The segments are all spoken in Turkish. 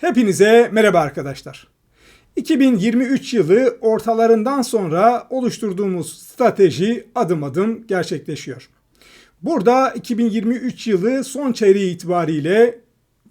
Hepinize merhaba arkadaşlar. 2023 yılı ortalarından sonra oluşturduğumuz strateji adım adım gerçekleşiyor. Burada 2023 yılı son çeyreği itibariyle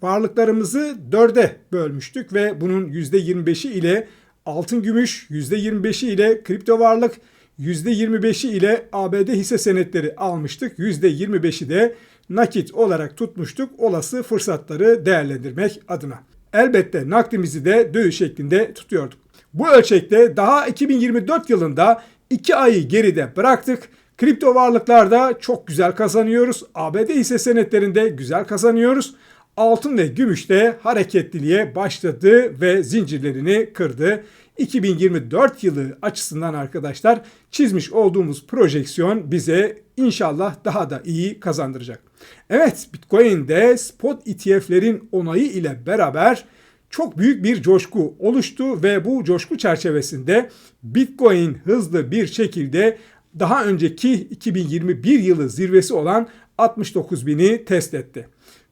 varlıklarımızı dörde bölmüştük ve bunun %25'i ile altın gümüş, %25'i ile kripto varlık, %25'i ile ABD hisse senetleri almıştık. %25'i de nakit olarak tutmuştuk olası fırsatları değerlendirmek adına. Elbette nakdimizi de döviz şeklinde tutuyorduk. Bu ölçekte daha 2024 yılında 2 ayı geride bıraktık. Kripto varlıklarda çok güzel kazanıyoruz. ABD hisse senetlerinde güzel kazanıyoruz. Altın ve gümüş de hareketliliğe başladı ve zincirlerini kırdı. 2024 yılı açısından arkadaşlar çizmiş olduğumuz projeksiyon bize inşallah daha da iyi kazandıracak. Evet Bitcoin'de spot ETF'lerin onayı ile beraber çok büyük bir coşku oluştu ve bu coşku çerçevesinde Bitcoin hızlı bir şekilde daha önceki 2021 yılı zirvesi olan 69 bini test etti.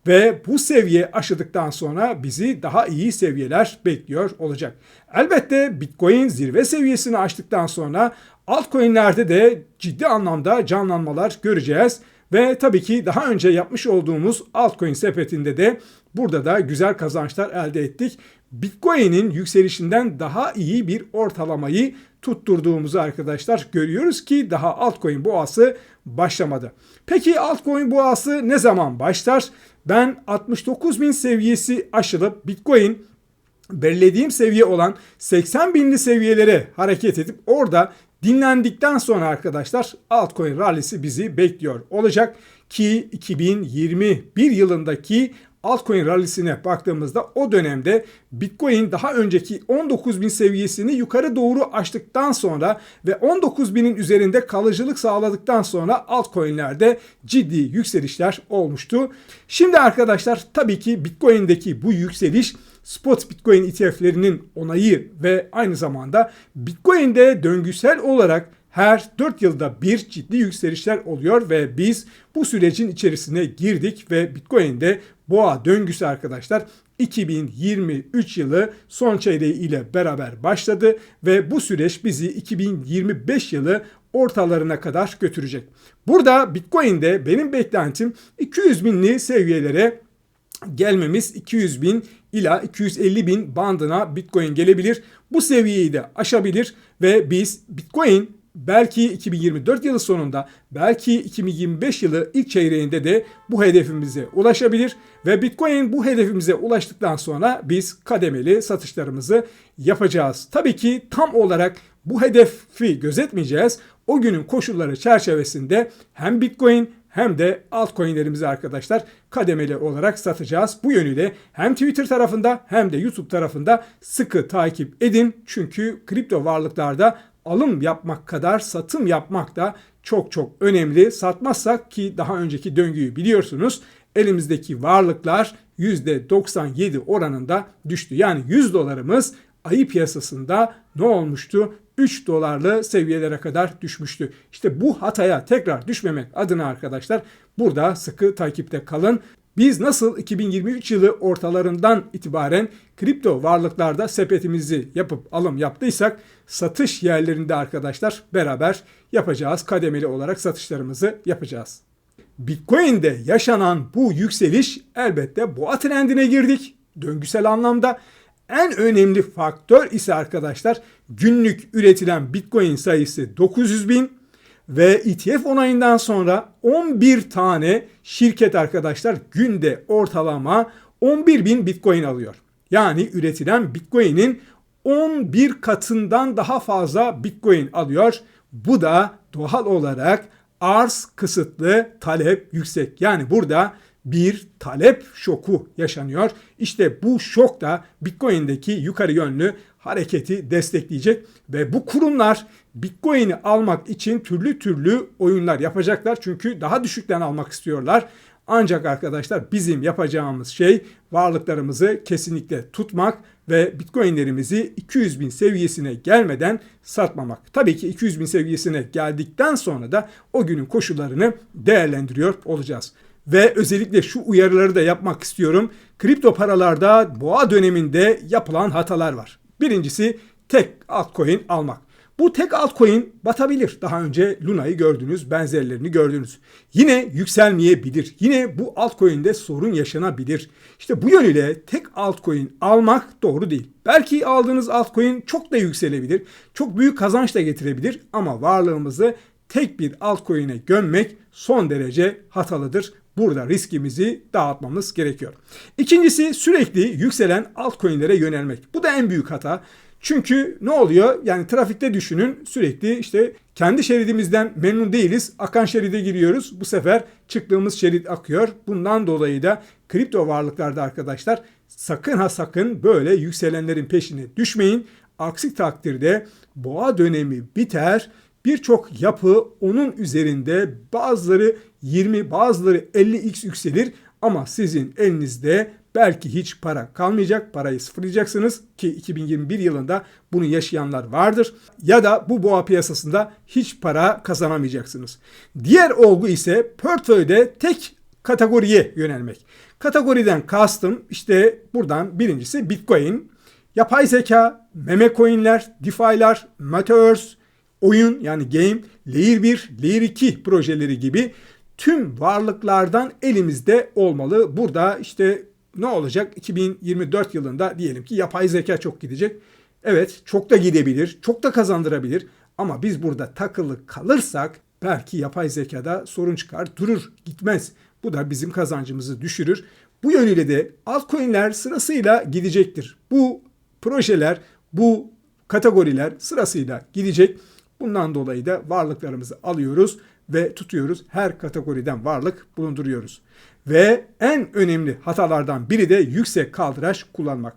Ve bu seviye aşıdıktan sonra bizi daha iyi seviyeler bekliyor olacak. Elbette Bitcoin zirve seviyesini aştıktan sonra altcoin'lerde de ciddi anlamda canlanmalar göreceğiz. Ve tabii ki daha önce yapmış olduğumuz altcoin sepetinde de burada da güzel kazançlar elde ettik. Bitcoin'in yükselişinden daha iyi bir ortalamayı tutturduğumuzu arkadaşlar görüyoruz ki daha altcoin boğası başlamadı. Peki altcoin boğası ne zaman başlar? Ben 69 bin seviyesi aşılıp Bitcoin belirlediğim seviye olan 80 binli seviyelere hareket edip orada dinlendikten sonra arkadaşlar altcoin rallisi bizi bekliyor olacak ki 2021 yılındaki altcoin rallisine baktığımızda o dönemde Bitcoin daha önceki 19 bin seviyesini yukarı doğru açtıktan sonra ve 19 binin üzerinde kalıcılık sağladıktan sonra altcoinlerde ciddi yükselişler olmuştu. Şimdi arkadaşlar tabii ki Bitcoin'deki bu yükseliş spot Bitcoin ETF'lerinin onayı ve aynı zamanda Bitcoin'de döngüsel olarak her 4 yılda bir ciddi yükselişler oluyor ve biz bu sürecin içerisine girdik ve Bitcoin'de boğa döngüsü arkadaşlar 2023 yılı son çeyreği ile beraber başladı ve bu süreç bizi 2025 yılı ortalarına kadar götürecek. Burada Bitcoin'de benim beklentim 200 binli seviyelere gelmemiz 200 bin ila 250 bin bandına Bitcoin gelebilir. Bu seviyeyi de aşabilir ve biz Bitcoin belki 2024 yılı sonunda, belki 2025 yılı ilk çeyreğinde de bu hedefimize ulaşabilir ve Bitcoin bu hedefimize ulaştıktan sonra biz kademeli satışlarımızı yapacağız. Tabii ki tam olarak bu hedefi gözetmeyeceğiz. O günün koşulları çerçevesinde hem Bitcoin hem de altcoin'lerimizi arkadaşlar kademeli olarak satacağız. Bu yönüyle hem Twitter tarafında hem de YouTube tarafında sıkı takip edin. Çünkü kripto varlıklarda alım yapmak kadar satım yapmak da çok çok önemli. Satmazsak ki daha önceki döngüyü biliyorsunuz elimizdeki varlıklar %97 oranında düştü. Yani 100 dolarımız ayı piyasasında ne olmuştu? 3 dolarlı seviyelere kadar düşmüştü. İşte bu hataya tekrar düşmemek adına arkadaşlar burada sıkı takipte kalın. Biz nasıl 2023 yılı ortalarından itibaren kripto varlıklarda sepetimizi yapıp alım yaptıysak satış yerlerinde arkadaşlar beraber yapacağız. Kademeli olarak satışlarımızı yapacağız. Bitcoin'de yaşanan bu yükseliş elbette boğa trendine girdik. Döngüsel anlamda en önemli faktör ise arkadaşlar günlük üretilen Bitcoin sayısı 900 bin ve ETF onayından sonra 11 tane şirket arkadaşlar günde ortalama 11 bin Bitcoin alıyor. Yani üretilen Bitcoin'in 11 katından daha fazla Bitcoin alıyor. Bu da doğal olarak arz kısıtlı, talep yüksek. Yani burada bir talep şoku yaşanıyor. İşte bu şok da Bitcoin'deki yukarı yönlü hareketi destekleyecek ve bu kurumlar Bitcoin'i almak için türlü türlü oyunlar yapacaklar. Çünkü daha düşükten almak istiyorlar. Ancak arkadaşlar bizim yapacağımız şey varlıklarımızı kesinlikle tutmak ve bitcoinlerimizi 200 bin seviyesine gelmeden satmamak. Tabii ki 200 bin seviyesine geldikten sonra da o günün koşullarını değerlendiriyor olacağız. Ve özellikle şu uyarıları da yapmak istiyorum. Kripto paralarda boğa döneminde yapılan hatalar var. Birincisi tek altcoin almak. Bu tek altcoin batabilir. Daha önce Luna'yı gördünüz, benzerlerini gördünüz. Yine yükselmeyebilir. Yine bu altcoin'de sorun yaşanabilir. İşte bu yönüyle tek altcoin almak doğru değil. Belki aldığınız altcoin çok da yükselebilir. Çok büyük kazanç da getirebilir ama varlığımızı tek bir altcoin'e gömmek son derece hatalıdır. Burada riskimizi dağıtmamız gerekiyor. İkincisi sürekli yükselen altcoin'lere yönelmek. Bu da en büyük hata. Çünkü ne oluyor? Yani trafikte düşünün sürekli işte kendi şeridimizden memnun değiliz. Akan şeride giriyoruz. Bu sefer çıktığımız şerit akıyor. Bundan dolayı da kripto varlıklarda arkadaşlar sakın ha sakın böyle yükselenlerin peşine düşmeyin. Aksi takdirde boğa dönemi biter. Birçok yapı onun üzerinde bazıları 20 bazıları 50x yükselir ama sizin elinizde belki hiç para kalmayacak. Parayı sıfırlayacaksınız ki 2021 yılında bunu yaşayanlar vardır. Ya da bu boğa piyasasında hiç para kazanamayacaksınız. Diğer olgu ise portföyde tek kategoriye yönelmek. Kategoriden kastım işte buradan birincisi Bitcoin, yapay zeka, meme coinler, DeFi'ler, Metaverse, oyun yani game, Layer 1, Layer 2 projeleri gibi tüm varlıklardan elimizde olmalı. Burada işte ne olacak? 2024 yılında diyelim ki yapay zeka çok gidecek. Evet çok da gidebilir, çok da kazandırabilir. Ama biz burada takılı kalırsak belki yapay zekada sorun çıkar, durur, gitmez. Bu da bizim kazancımızı düşürür. Bu yönüyle de altcoin'ler sırasıyla gidecektir. Bu projeler, bu kategoriler sırasıyla gidecek. Bundan dolayı da varlıklarımızı alıyoruz ve tutuyoruz. Her kategoriden varlık bulunduruyoruz. Ve en önemli hatalardan biri de yüksek kaldıraç kullanmak.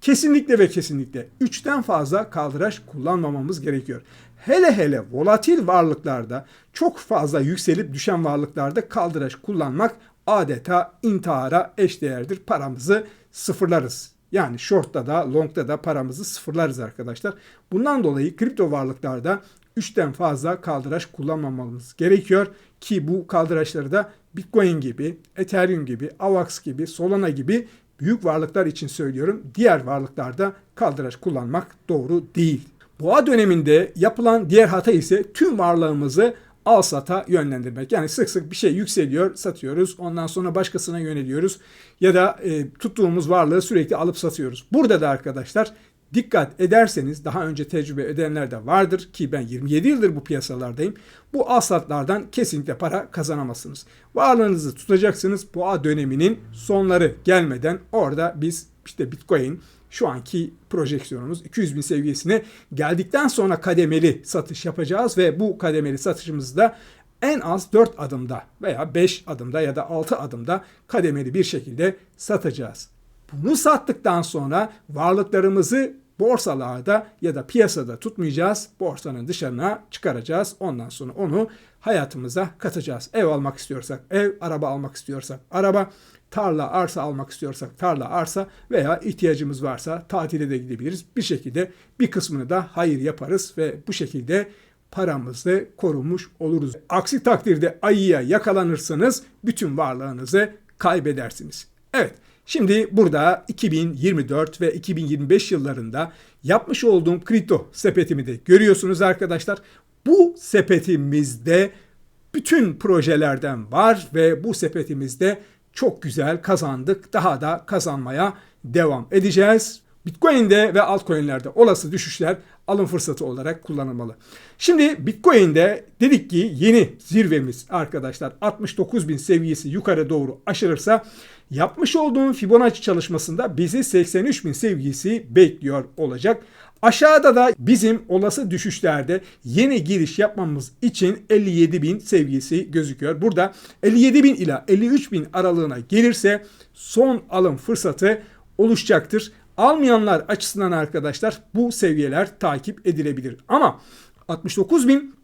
Kesinlikle ve kesinlikle 3'ten fazla kaldıraç kullanmamamız gerekiyor. Hele hele volatil varlıklarda çok fazla yükselip düşen varlıklarda kaldıraç kullanmak adeta intihara eşdeğerdir. Paramızı sıfırlarız. Yani short'ta da long'da da paramızı sıfırlarız arkadaşlar. Bundan dolayı kripto varlıklarda 3'ten fazla kaldıraç kullanmamamız gerekiyor ki bu kaldıraçları da Bitcoin gibi, Ethereum gibi, AVAX gibi, Solana gibi büyük varlıklar için söylüyorum. Diğer varlıklarda kaldıraç kullanmak doğru değil. Boğa döneminde yapılan diğer hata ise tüm varlığımızı al sata yönlendirmek. Yani sık sık bir şey yükseliyor, satıyoruz. Ondan sonra başkasına yöneliyoruz. Ya da e, tuttuğumuz varlığı sürekli alıp satıyoruz. Burada da arkadaşlar dikkat ederseniz daha önce tecrübe edenler de vardır ki ben 27 yıldır bu piyasalardayım. Bu alsatlardan kesinlikle para kazanamazsınız. Varlığınızı tutacaksınız. Boğa döneminin sonları gelmeden orada biz işte Bitcoin şu anki projeksiyonumuz 200 bin seviyesine geldikten sonra kademeli satış yapacağız ve bu kademeli satışımızı da en az 4 adımda veya 5 adımda ya da 6 adımda kademeli bir şekilde satacağız. Bunu sattıktan sonra varlıklarımızı borsalarda ya da piyasada tutmayacağız. Borsanın dışarına çıkaracağız. Ondan sonra onu hayatımıza katacağız. Ev almak istiyorsak ev, araba almak istiyorsak araba, tarla, arsa almak istiyorsak tarla, arsa veya ihtiyacımız varsa tatile de gidebiliriz. Bir şekilde bir kısmını da hayır yaparız ve bu şekilde paramızı korumuş oluruz. Aksi takdirde ayıya yakalanırsanız bütün varlığınızı kaybedersiniz. Evet. Şimdi burada 2024 ve 2025 yıllarında yapmış olduğum kripto sepetimi de görüyorsunuz arkadaşlar. Bu sepetimizde bütün projelerden var ve bu sepetimizde çok güzel kazandık. Daha da kazanmaya devam edeceğiz. Bitcoin'de ve altcoin'lerde olası düşüşler alım fırsatı olarak kullanılmalı. Şimdi Bitcoin'de dedik ki yeni zirvemiz arkadaşlar 69 bin seviyesi yukarı doğru aşırırsa yapmış olduğum Fibonacci çalışmasında bizi 83 bin seviyesi bekliyor olacak. Aşağıda da bizim olası düşüşlerde yeni giriş yapmamız için 57 bin seviyesi gözüküyor. Burada 57 bin ila 53 bin aralığına gelirse son alım fırsatı oluşacaktır. Almayanlar açısından arkadaşlar bu seviyeler takip edilebilir. Ama 69 bin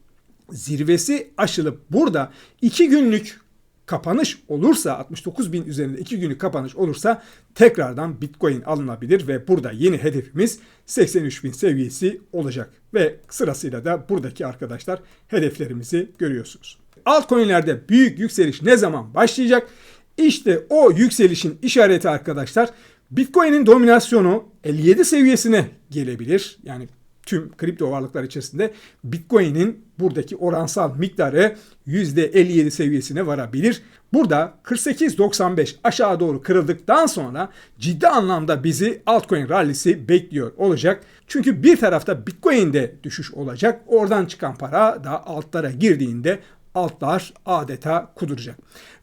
zirvesi aşılıp burada 2 günlük kapanış olursa 69 bin üzerinde 2 günlük kapanış olursa tekrardan Bitcoin alınabilir ve burada yeni hedefimiz 83 bin seviyesi olacak. Ve sırasıyla da buradaki arkadaşlar hedeflerimizi görüyorsunuz. Altcoin'lerde büyük yükseliş ne zaman başlayacak? İşte o yükselişin işareti arkadaşlar Bitcoin'in dominasyonu 57 seviyesine gelebilir. Yani tüm kripto varlıklar içerisinde Bitcoin'in buradaki oransal miktarı %57 seviyesine varabilir. Burada 48.95 aşağı doğru kırıldıktan sonra ciddi anlamda bizi altcoin rallisi bekliyor olacak. Çünkü bir tarafta Bitcoin'de düşüş olacak. Oradan çıkan para da altlara girdiğinde altlar adeta kuduracak.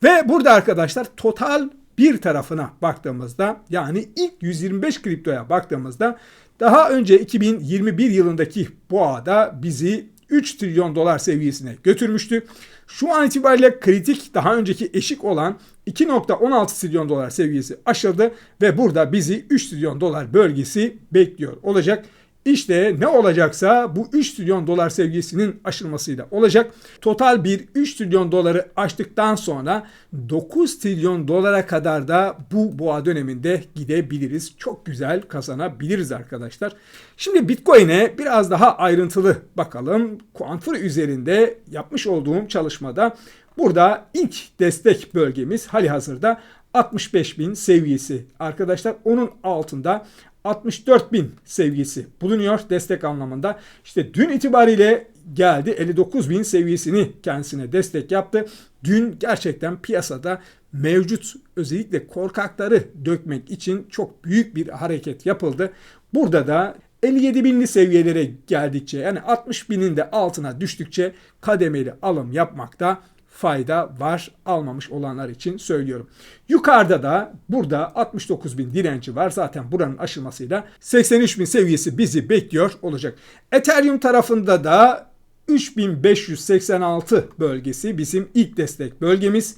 Ve burada arkadaşlar total bir tarafına baktığımızda yani ilk 125 kriptoya baktığımızda daha önce 2021 yılındaki boğada bizi 3 trilyon dolar seviyesine götürmüştü. Şu an itibariyle kritik daha önceki eşik olan 2.16 trilyon dolar seviyesi aşıldı ve burada bizi 3 trilyon dolar bölgesi bekliyor olacak. İşte ne olacaksa bu 3 trilyon dolar seviyesinin aşılmasıyla olacak. Total bir 3 trilyon doları aştıktan sonra 9 trilyon dolara kadar da bu boğa döneminde gidebiliriz. Çok güzel kazanabiliriz arkadaşlar. Şimdi Bitcoin'e biraz daha ayrıntılı bakalım. Quantfree üzerinde yapmış olduğum çalışmada burada ilk destek bölgemiz hali hazırda 65 bin seviyesi arkadaşlar. Onun altında 64 bin seviyesi bulunuyor destek anlamında. İşte dün itibariyle geldi 59 bin seviyesini kendisine destek yaptı. Dün gerçekten piyasada mevcut özellikle korkakları dökmek için çok büyük bir hareket yapıldı. Burada da 57 binli seviyelere geldikçe yani 60 binin de altına düştükçe kademeli alım yapmakta fayda var almamış olanlar için söylüyorum. Yukarıda da burada 69 bin direnci var. Zaten buranın aşılmasıyla 83 bin seviyesi bizi bekliyor olacak. Ethereum tarafında da 3586 bölgesi bizim ilk destek bölgemiz.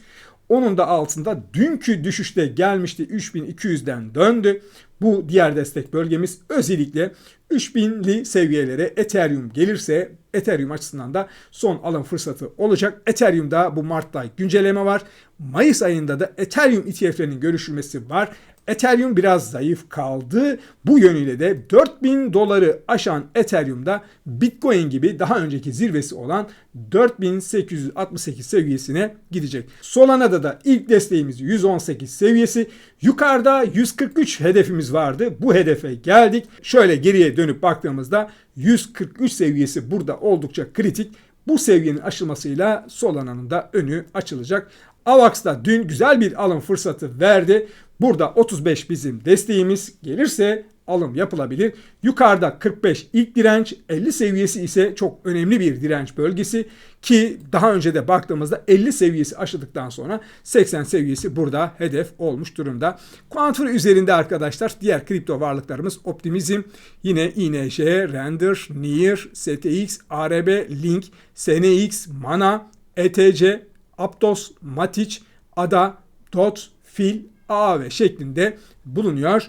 Onun da altında dünkü düşüşte gelmişti 3200'den döndü. Bu diğer destek bölgemiz özellikle 3000'li seviyelere Ethereum gelirse Ethereum açısından da son alım fırsatı olacak. Ethereum'da bu Mart'ta güncelleme var. Mayıs ayında da Ethereum ETF'lerinin görüşülmesi var. Ethereum biraz zayıf kaldı. Bu yönüyle de 4000 doları aşan Ethereum'da Bitcoin gibi daha önceki zirvesi olan 4868 seviyesine gidecek. Solana'da da ilk desteğimiz 118 seviyesi. Yukarıda 143 hedefimiz vardı. Bu hedefe geldik. Şöyle geriye dönüp baktığımızda 143 seviyesi burada oldukça kritik. Bu seviyenin aşılmasıyla Solana'nın da önü açılacak. AVAX da dün güzel bir alım fırsatı verdi. Burada 35 bizim desteğimiz gelirse alım yapılabilir. Yukarıda 45 ilk direnç, 50 seviyesi ise çok önemli bir direnç bölgesi ki daha önce de baktığımızda 50 seviyesi aşıldıktan sonra 80 seviyesi burada hedef olmuş durumda. Quantfree üzerinde arkadaşlar diğer kripto varlıklarımız Optimizm, yine INJ, Render, Near, STX, ARB, Link, SNX, Mana, ETC, Aptos, Matic, ADA, DOT, Fil, AAV şeklinde bulunuyor.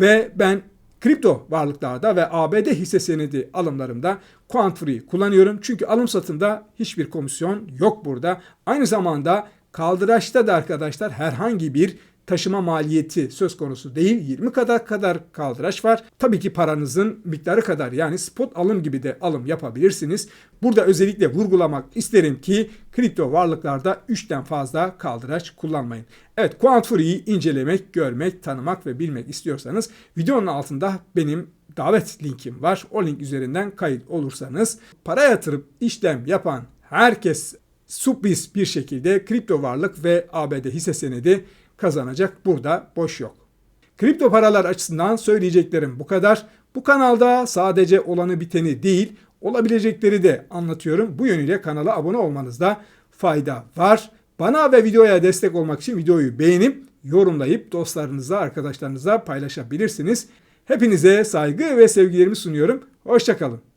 Ve ben kripto varlıklarda ve ABD hisse senedi alımlarımda Quantfree kullanıyorum. Çünkü alım satımda hiçbir komisyon yok burada. Aynı zamanda kaldıraçta da arkadaşlar herhangi bir taşıma maliyeti söz konusu değil. 20 kadar kadar kaldıraç var. Tabii ki paranızın miktarı kadar yani spot alım gibi de alım yapabilirsiniz. Burada özellikle vurgulamak isterim ki kripto varlıklarda 3'ten fazla kaldıraç kullanmayın. Evet Quantfree'yi incelemek, görmek, tanımak ve bilmek istiyorsanız videonun altında benim davet linkim var. O link üzerinden kayıt olursanız para yatırıp işlem yapan herkes sürpriz bir şekilde kripto varlık ve ABD hisse senedi kazanacak. Burada boş yok. Kripto paralar açısından söyleyeceklerim bu kadar. Bu kanalda sadece olanı biteni değil, olabilecekleri de anlatıyorum. Bu yönüyle kanala abone olmanızda fayda var. Bana ve videoya destek olmak için videoyu beğenip yorumlayıp dostlarınıza, arkadaşlarınıza paylaşabilirsiniz. Hepinize saygı ve sevgilerimi sunuyorum. Hoşçakalın.